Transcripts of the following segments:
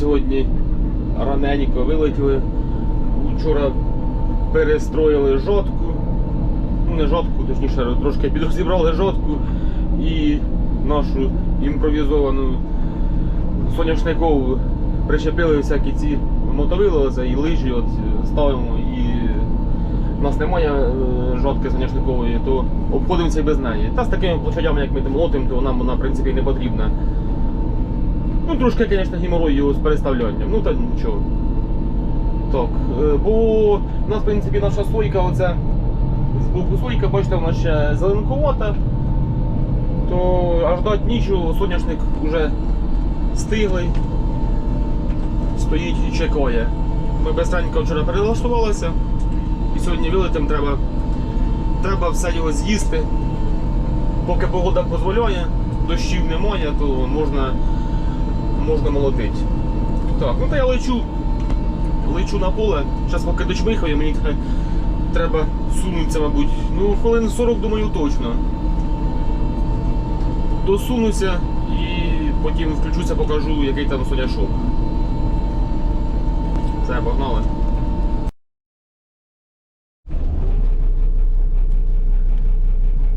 Сьогодні раненько вилетіли. Вчора перестроїли жодку. Ну, не жодку, точніше, трошки підрозібрали жодку і нашу імпровізовану соняшникову причепили всякі ці мотовилози і лижі от ставимо і у нас немає е, жодки соняшникової, то обходимося і без неї. Та з такими площадями, як ми молотимо, то нам вона в принципі не потрібна. Ну, трошки, звісно, геморрою з переставлянням, ну та нічого. Так, е, бо у нас, в принципі, наша сойка, оця з боку сойка, бачите, вона ще зеленкувата, то аж дати нічого, соняшник вже стиглий, стоїть і чекає. Ми быстренько вчора перелаштувалися. І сьогодні вилетим треба, треба все його з'їсти. Поки погода дозволяє, дощів немає, то можна, можна молотити. Так, ну то я лечу, лечу на поле. Зараз поки дощ вихає, мені треба сунутися, мабуть. Ну, хвилин 40, думаю, точно. Досунуся і потім включуся, покажу, який там соняшок. Все, погнали.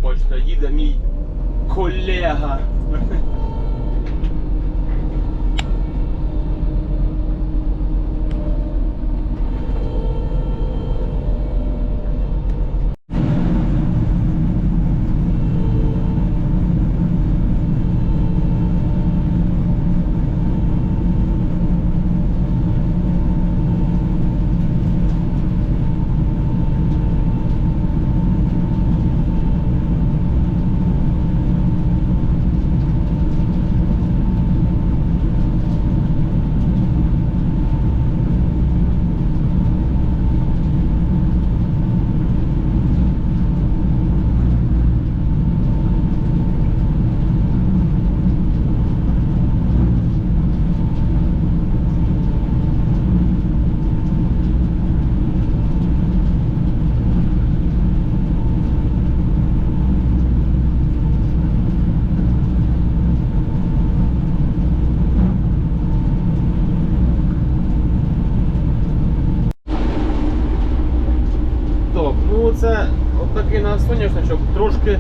Бачите, їде мій колега. Це от такий на соняшничок. Трошки, е,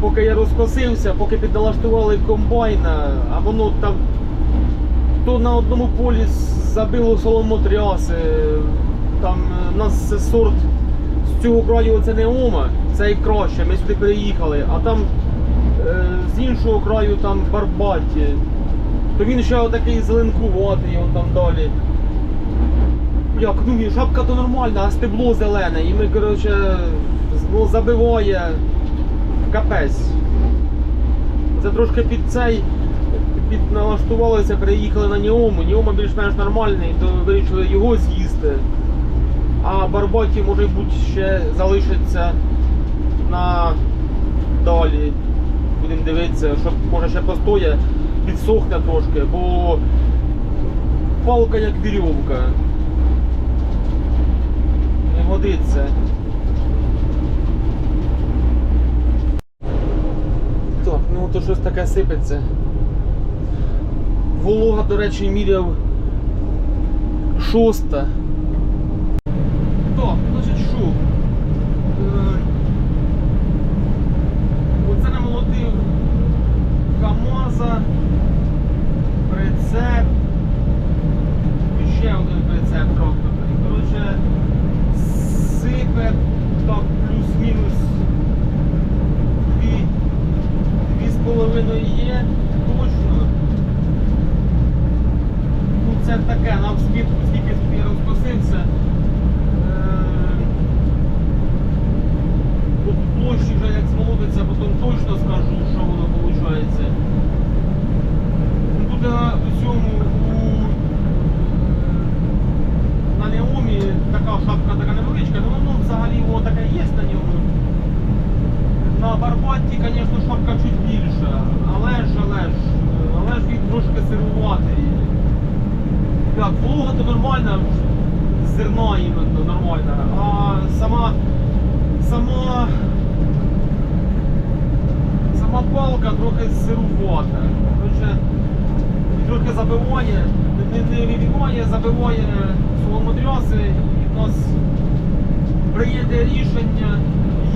поки я розкосився, поки підналаштували комбайна, а воно там то на одному полі забило соломотряси. Там е, у нас сорт з цього краю це не Ома, це і краще. Ми сюди переїхали, а там е, з іншого краю там Барбаті. То він ще отакий зеленкуватий, он там далі. Як, ну шапка то нормальна, а стебло зелене. І ми, коротше, ну, забиває капець. Це трошки під цей підналаштувалися, переїхали на Ніому. Ніома більш-менш нормальний, то вирішили його з'їсти. А Барбаті, може бути, ще залишиться на далі. Будемо дивитися, щоб може ще постоє, підсохне трошки, бо палка як вірьовка. Годиться. Так, ну то щось таке сипеться. Волога, до речі, міряв шоста. Оскільки тут е, по площі вже як змолодиться, потім точно скажу, що воно виходить. Ну, е, на Неомі така шапка така невеличка, але воно взагалі воно таке є на ньому. На Барбаті, звісно. Забиває, не, не вибиває, забиває соломотряси і в нас прийняте рішення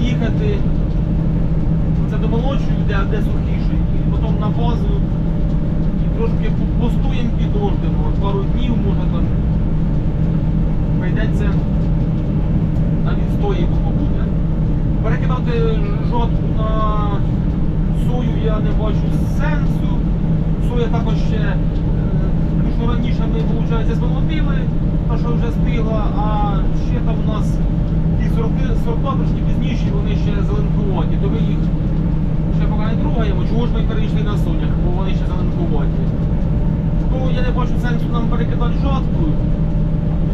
їхати. Це до молодшої, де, де сухіший, і потім на базу і трошки по- постоїмо підождемо. Пару днів, може там прийдеться на відстої побути. Перекидати жодку на сою я не бачу сенсу. Соя також ще, тому що раніше ми, виходить, змолотили, та що вже стигла, а ще там у нас ті сорти, сорта трошки пізніші, вони ще зеленкуваті, то ми їх ще поки не трогаємо, чого ж ми перейшли на сонях, бо вони ще зеленкуваті. То я не бачу сенсу нам перекидати жатку,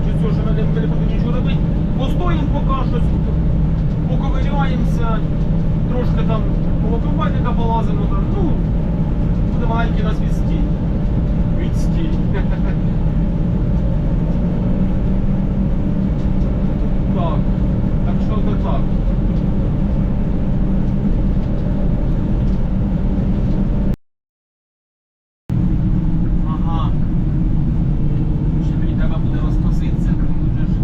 чи цього, що ми не будемо нічого робити. Постоїмо поки щось, поковиряємося, трошки там по комбайника полазимо, там, ну, буде маленький у нас відстій. Так, так що то так. Ага. Ще мені треба буде розкоситися, вже ж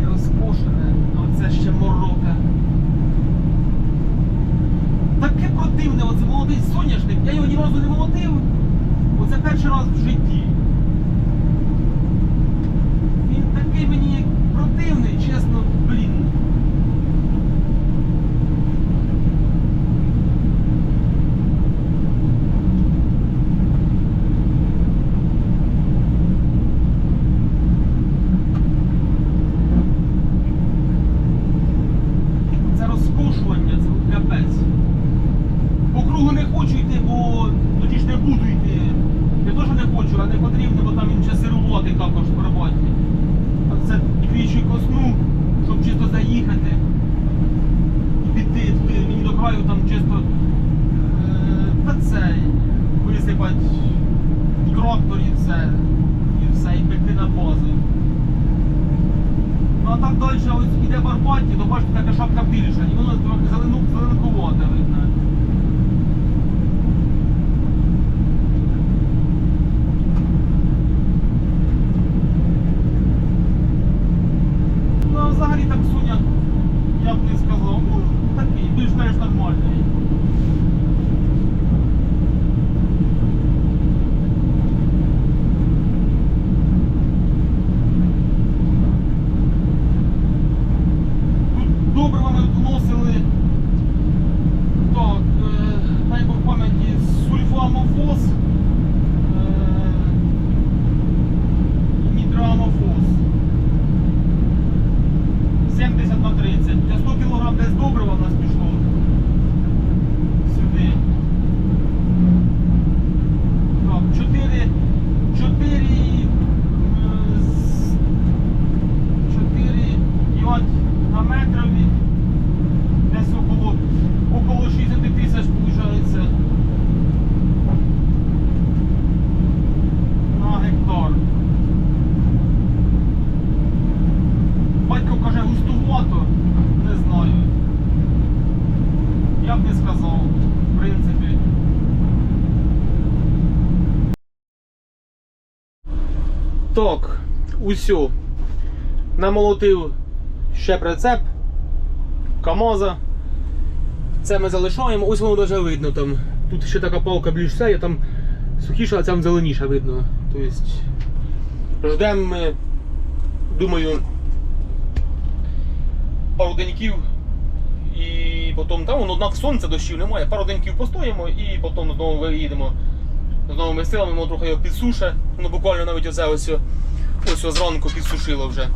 не розкошене, а оце ще морока. Таке противне, оце молодий соняшник, я його ні разу не молотив. Оце перший раз в Так, усю. Намолотив ще прицеп КАМАЗа. Це ми залишаємо, ось воно даже видно там. Тут ще така палка більш все, там сухіша, а там зеленіша видно. Тобто ждемо ми, думаю, пару деньків і потім там воно однак сонця дощів немає, пару деньків постоїмо і потім знову виїдемо з новими силами, воно трохи його підсуше. Воно буквально навіть оце ось, ось зранку підсушило вже.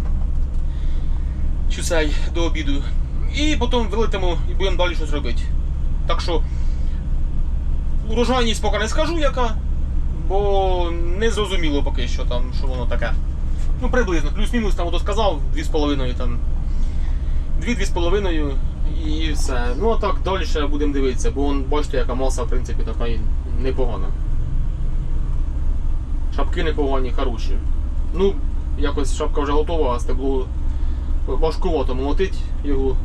Чусей до обіду. І потім вилетимо і будемо далі щось робити. Так що урожайність поки не скажу яка, бо не зрозуміло поки що там, що воно таке. Ну, приблизно, плюс-мінус там ото сказав, 2,5 там. 2-2,5 і все. Ну а так далі будемо дивитися, бо вон, бачите, яка маса в принципі така непогана. Шапки непогані, хороші. Ну, якось шапка вже готова, а стебло важкувато молотить його.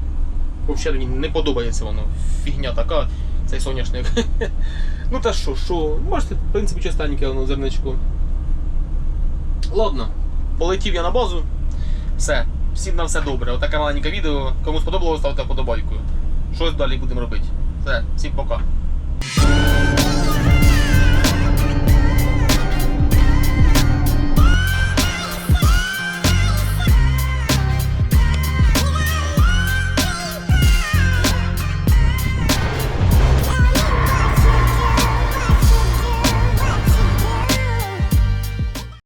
Взагалі мені не подобається воно. Фігня така, цей соняшник. ну та що, що, бачите, в принципі, частеньке воно зерничко. Ладно, полетів я на базу. Все, всім на все добре. Отаке маленьке відео. Кому сподобалося, ставте подобайку. Щось далі будемо робити. Все, всім пока.